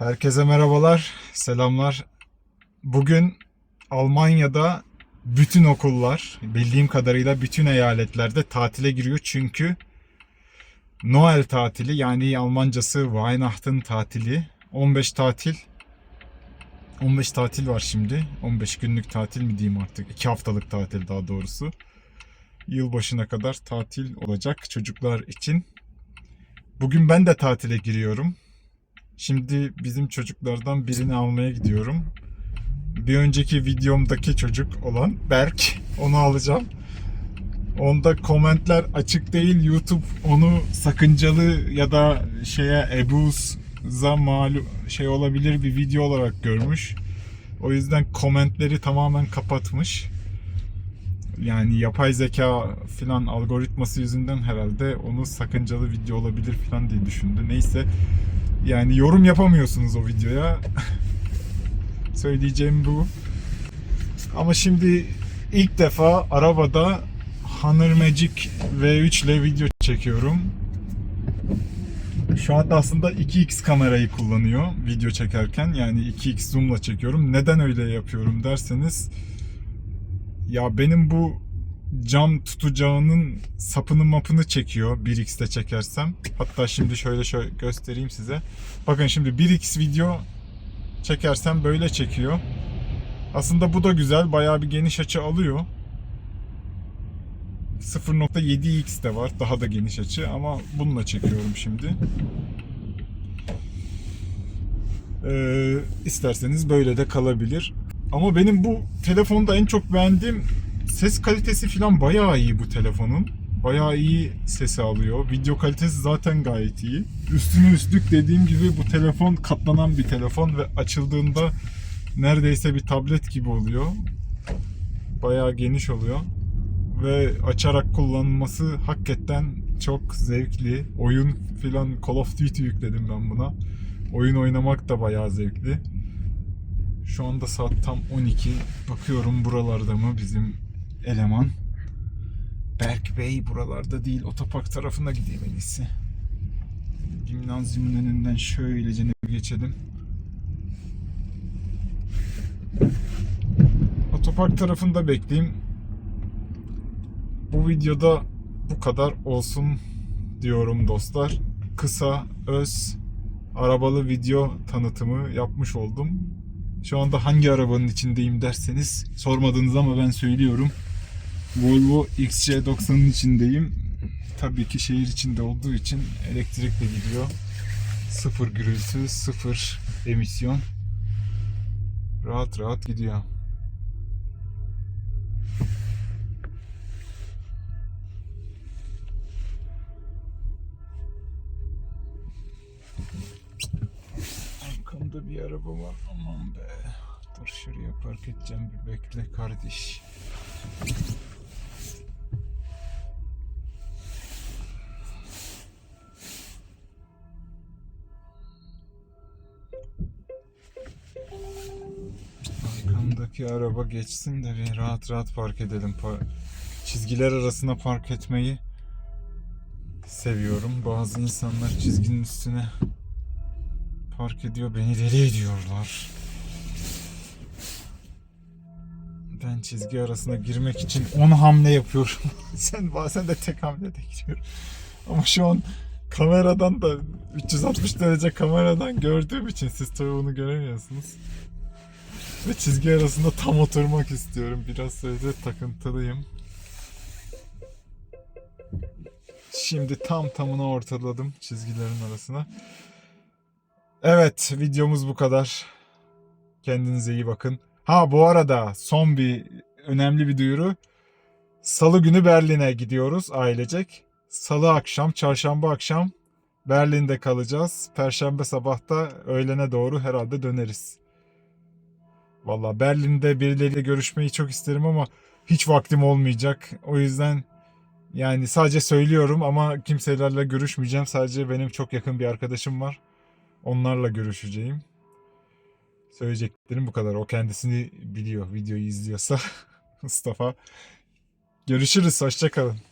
Herkese merhabalar, selamlar. Bugün Almanya'da bütün okullar, bildiğim kadarıyla bütün eyaletlerde tatile giriyor çünkü Noel tatili yani Almancası Weihnachten tatili. 15 tatil. 15 tatil var şimdi. 15 günlük tatil mi diyeyim artık? 2 haftalık tatil daha doğrusu. Yılbaşına kadar tatil olacak çocuklar için. Bugün ben de tatile giriyorum. Şimdi bizim çocuklardan birini almaya gidiyorum. Bir önceki videomdaki çocuk olan Berk. Onu alacağım. Onda komentler açık değil. YouTube onu sakıncalı ya da şeye ebuza malu şey olabilir bir video olarak görmüş. O yüzden komentleri tamamen kapatmış. Yani yapay zeka filan algoritması yüzünden herhalde onu sakıncalı video olabilir filan diye düşündü. Neyse yani yorum yapamıyorsunuz o videoya. Söyleyeceğim bu. Ama şimdi ilk defa arabada Honor Magic V3 ile video çekiyorum. Şu anda aslında 2x kamerayı kullanıyor video çekerken. Yani 2x zoom'la çekiyorum. Neden öyle yapıyorum derseniz ya benim bu cam tutacağının sapını mapını çekiyor 1x'te çekersem. Hatta şimdi şöyle şöyle göstereyim size. Bakın şimdi 1x video çekersem böyle çekiyor. Aslında bu da güzel. Bayağı bir geniş açı alıyor. 0.7x de var. Daha da geniş açı ama bununla çekiyorum şimdi. Ee, isterseniz böyle de kalabilir. Ama benim bu telefonda en çok beğendiğim ses kalitesi falan bayağı iyi bu telefonun. Bayağı iyi sesi alıyor. Video kalitesi zaten gayet iyi. Üstüne üstlük dediğim gibi bu telefon katlanan bir telefon ve açıldığında neredeyse bir tablet gibi oluyor. Bayağı geniş oluyor. Ve açarak kullanılması hakikaten çok zevkli. Oyun filan Call of Duty yükledim ben buna. Oyun oynamak da bayağı zevkli. Şu anda saat tam 12. Bakıyorum buralarda mı bizim eleman. Berk Bey buralarda değil. Otopark tarafına gideyim en iyisi. Gimnazyumun önünden şöylece geçelim. Otopark tarafında bekleyeyim. Bu videoda bu kadar olsun diyorum dostlar. Kısa, öz, arabalı video tanıtımı yapmış oldum. Şu anda hangi arabanın içindeyim derseniz sormadınız ama ben söylüyorum. Volvo XC90'ın içindeyim. Tabii ki şehir içinde olduğu için elektrikle gidiyor. Sıfır gürültü, sıfır emisyon. Rahat rahat gidiyor. Arkamda bir araba var. Aman be. Dur şuraya park edeceğim bir bekle kardeş. Arkamdaki araba geçsin de bir rahat rahat park edelim. Çizgiler arasına park etmeyi seviyorum. Bazı insanlar çizginin üstüne park ediyor, beni deli ediyorlar. Ben çizgi arasına girmek için 10 hamle yapıyorum. Sen bazen de tek hamlede giriyorum. Ama şu an kameradan da 360 derece kameradan gördüğüm için siz tabii bunu göremiyorsunuz. Ve çizgi arasında tam oturmak istiyorum. Biraz sözde takıntılıyım. Şimdi tam tamına ortaladım çizgilerin arasına. Evet videomuz bu kadar. Kendinize iyi bakın. Ha bu arada son bir önemli bir duyuru. Salı günü Berlin'e gidiyoruz ailecek. Salı akşam, çarşamba akşam Berlin'de kalacağız. Perşembe sabahta öğlene doğru herhalde döneriz. Valla Berlin'de birileriyle görüşmeyi çok isterim ama hiç vaktim olmayacak. O yüzden yani sadece söylüyorum ama kimselerle görüşmeyeceğim. Sadece benim çok yakın bir arkadaşım var. Onlarla görüşeceğim. Söyleyeceklerim bu kadar. O kendisini biliyor. Videoyu izliyorsa Mustafa. Görüşürüz. Hoşçakalın.